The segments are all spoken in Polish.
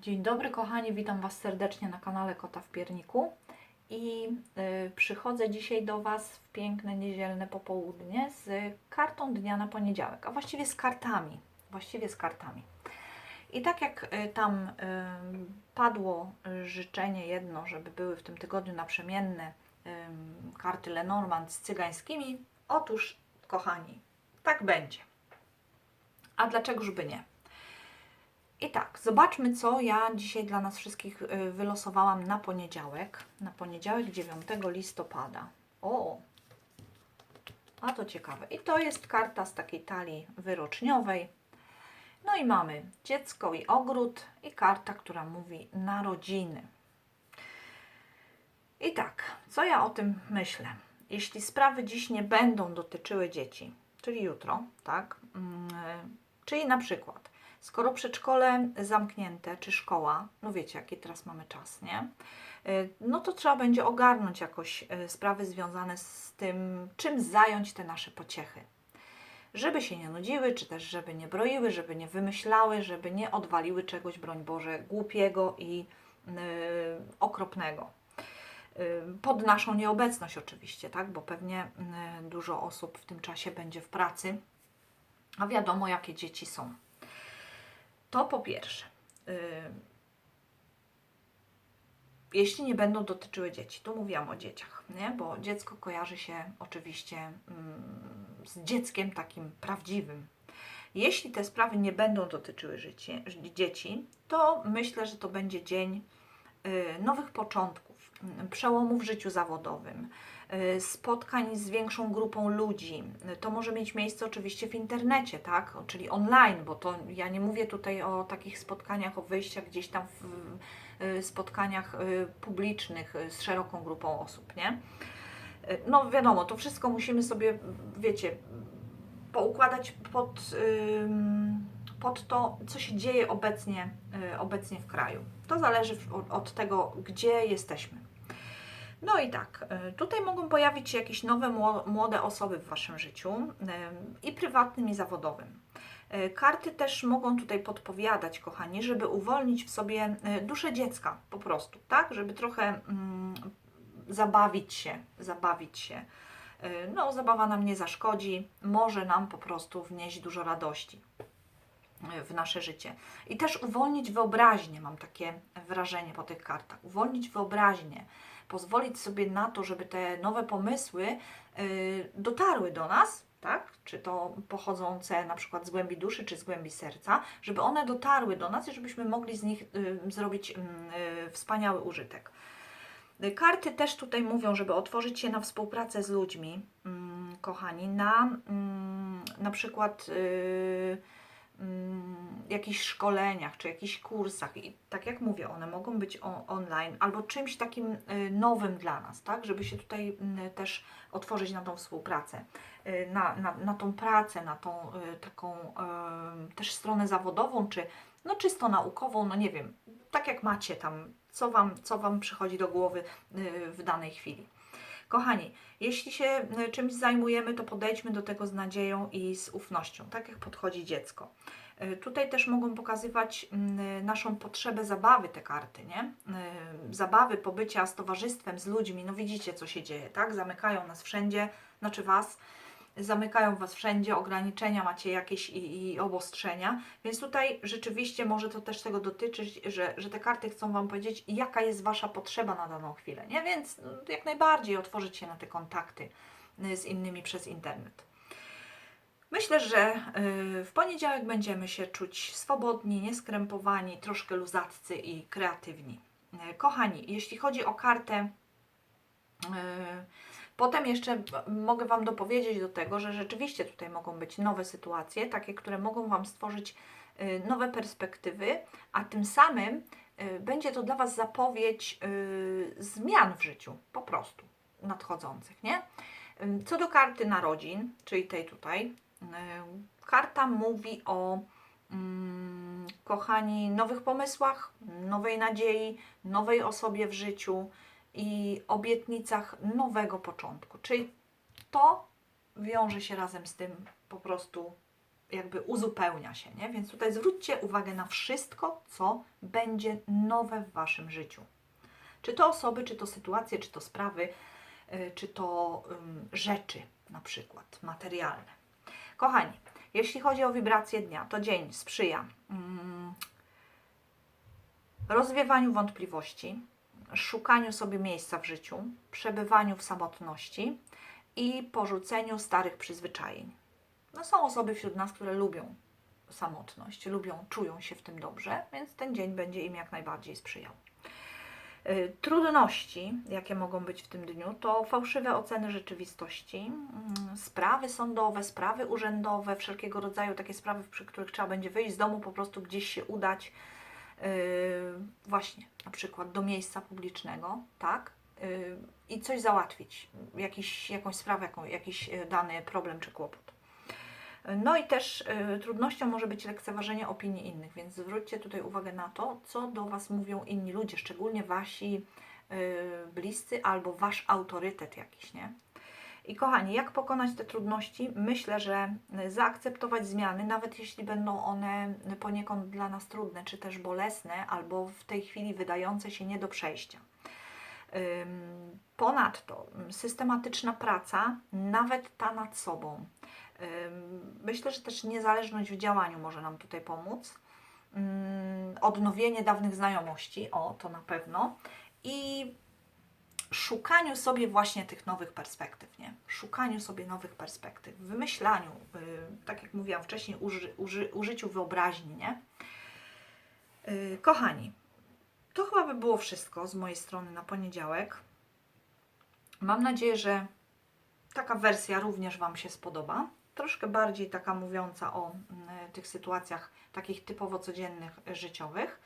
Dzień dobry kochani, witam Was serdecznie na kanale Kota w Pierniku i y, przychodzę dzisiaj do Was w piękne niedzielne popołudnie z kartą dnia na poniedziałek, a właściwie z kartami, właściwie z kartami. I tak jak y, tam y, padło życzenie jedno, żeby były w tym tygodniu naprzemienne y, karty Lenormand z cygańskimi, otóż kochani, tak będzie. A dlaczegoż by nie? I tak, zobaczmy, co ja dzisiaj dla nas wszystkich y, wylosowałam na poniedziałek. Na poniedziałek 9 listopada. O, a to ciekawe. I to jest karta z takiej talii wyroczniowej. No i mamy dziecko i ogród i karta, która mówi narodziny. I tak, co ja o tym myślę? Jeśli sprawy dziś nie będą dotyczyły dzieci, czyli jutro, tak? Mm, Czyli na przykład, skoro przedszkole zamknięte, czy szkoła, no wiecie, jaki teraz mamy czas, nie? Y, No to trzeba będzie ogarnąć jakoś y, sprawy związane z tym, czym zająć te nasze pociechy. Żeby się nie nudziły, czy też żeby nie broiły, żeby nie wymyślały, żeby nie odwaliły czegoś, broń Boże, głupiego i y, okropnego. Pod naszą nieobecność oczywiście, tak? Bo pewnie dużo osób w tym czasie będzie w pracy, a wiadomo, jakie dzieci są. To po pierwsze. y, Jeśli nie będą dotyczyły dzieci, tu mówiłam o dzieciach, nie? bo dziecko kojarzy się oczywiście mm, z dzieckiem takim prawdziwym. Jeśli te sprawy nie będą dotyczyły życie, dzieci, to myślę, że to będzie dzień y, nowych początków, mm, przełomu w życiu zawodowym, spotkań z większą grupą ludzi. Y, To może mieć miejsce oczywiście w internecie, tak? Czyli online, bo to ja nie mówię tutaj o takich spotkaniach, o wyjściach gdzieś tam w y, spotkaniach y, publicznych y, z szeroką grupą osób, nie? Y, No wiadomo, to wszystko musimy sobie, wiecie, poukładać pod, pod to, co się dzieje obecnie, y, obecnie w kraju. To zależy od tego, gdzie jesteśmy. No i tak, y, tutaj mogą pojawić się jakieś nowe mło- młode osoby w Waszym życiu, i prywatnym, i zawodowym. Y, Karty też mogą tutaj podpowiadać, kochani, żeby uwolnić w sobie y, duszę dziecka, po prostu, tak? Żeby trochę mm, zabawić się, zabawić się. No, zabawa nam nie zaszkodzi, może nam po prostu wnieść dużo radości w nasze życie. I też uwolnić wyobraźnię, mam takie wrażenie po tych kartach. Uwolnić wyobraźnię, pozwolić sobie na to, żeby te nowe pomysły y, dotarły do nas, tak? Czy to pochodzące na przykład z głębi duszy, czy z głębi serca, żeby one dotarły do nas i żebyśmy mogli z nich y, zrobić mm, y, wspaniały użytek. Karty też tutaj mówią, żeby otworzyć się na współpracę z ludźmi, mm, kochani, na mm, na przykład mm, jakichś szkoleniach czy jakichś kursach. I tak jak mówię, one mogą być online albo czymś takim y, nowym dla nas, tak? Żeby się tutaj mm, też otworzyć na tą współpracę, y, na, na, na tą pracę, na tą y, taką też stronę zawodową, czy no czysto naukową, no nie wiem, tak jak macie tam, co Wam, co wam przychodzi do głowy w danej chwili. Kochani, jeśli się y, czymś zajmujemy, to podejdźmy do tego z nadzieją i z ufnością, tak jak podchodzi dziecko. Y, Tutaj też mogą pokazywać mm, naszą potrzebę zabawy te karty, nie? Zabawy, pobycia z towarzystwem, z ludźmi. No widzicie, co się dzieje, tak? Zamykają nas wszędzie, znaczy Was, zamykają Was wszędzie, ograniczenia macie jakieś i, i obostrzenia, więc tutaj rzeczywiście może to też tego dotyczyć, że, że te karty chcą Wam powiedzieć, jaka jest Wasza potrzeba na daną chwilę, nie? Więc no, jak najbardziej otworzyć się na te kontakty y, z innymi przez internet. Myślę, że y, w poniedziałek będziemy się czuć swobodni, nieskrępowani, troszkę luzaccy i kreatywni. Y, Kochani, jeśli chodzi o kartę, potem jeszcze mogę Wam dopowiedzieć do tego, że rzeczywiście tutaj mogą być nowe sytuacje, takie, które mogą Wam stworzyć y, nowe perspektywy, a tym samym y, będzie to dla Was zapowiedź y, zmian w życiu, po prostu nadchodzących, nie? Co do karty narodzin, czyli tej tutaj, karta mówi o, mm, kochani, nowych pomysłach, nowej nadziei, nowej osobie w życiu i obietnicach nowego początku. Czyli to wiąże się razem z tym po prostu jakby uzupełnia się, nie? Więc tutaj zwróćcie uwagę na wszystko, co będzie nowe w Waszym życiu. Czy to osoby, czy to sytuacje, czy to sprawy, y, czy to rzeczy na przykład materialne. Kochani, jeśli chodzi o wibracje dnia, to dzień sprzyja mm, rozwiewaniu wątpliwości, szukaniu sobie miejsca w życiu, przebywaniu w samotności i porzuceniu starych przyzwyczajeń. No, są osoby wśród nas, które lubią samotność, lubią, czują się w tym dobrze, więc ten dzień będzie im jak najbardziej sprzyjał. Y, Trudności, jakie mogą być w tym dniu, to fałszywe oceny rzeczywistości, mm, sprawy sądowe, sprawy urzędowe, wszelkiego rodzaju takie sprawy, przy których trzeba będzie wyjść z domu, po prostu gdzieś się udać, właśnie na przykład do miejsca publicznego, tak? Yy, I coś załatwić, jakiś, jakąś sprawę, jaką, jakiś yy, dany problem czy kłopot. No i też y, trudnością może być lekceważenie opinii innych, więc zwróćcie tutaj uwagę na to, co do Was mówią inni ludzie, szczególnie Wasi y, bliscy albo Wasz autorytet jakiś, nie? I kochani, jak pokonać te trudności? Myślę, że zaakceptować zmiany, nawet jeśli będą one poniekąd dla nas trudne, czy też bolesne, albo w tej chwili wydające się nie do przejścia. Ponadto ym, systematyczna praca, nawet ta nad sobą. Myślę, że też niezależność w działaniu może nam tutaj pomóc. Odnowienie dawnych znajomości, o to na pewno. I szukaniu sobie właśnie tych nowych perspektyw, nie? Szukaniu sobie nowych perspektyw, wymyślaniu, y, tak jak mówiłam wcześniej, uży, uży, użyciu wyobraźni, nie? Y, kochani, to chyba by było wszystko z mojej strony na poniedziałek. Mam nadzieję, że taka wersja również Wam się spodoba. Troszkę bardziej taka mówiąca o mm, tych sytuacjach takich typowo codziennych, y, życiowych.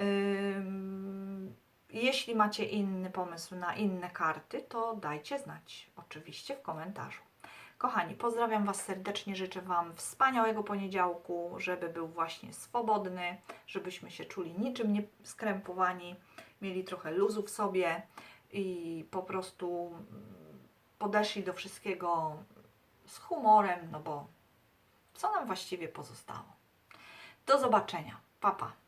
Ym, Jeśli macie inny pomysł na inne karty, to dajcie znać, oczywiście w komentarzu. Kochani, pozdrawiam Was serdecznie, życzę Wam wspaniałego poniedziałku, żeby był właśnie swobodny, żebyśmy się czuli niczym nie skrępowani, mieli trochę luzu w sobie i po prostu podeszli do wszystkiego z humorem, no bo co nam właściwie pozostało? Do zobaczenia. Pa, pa.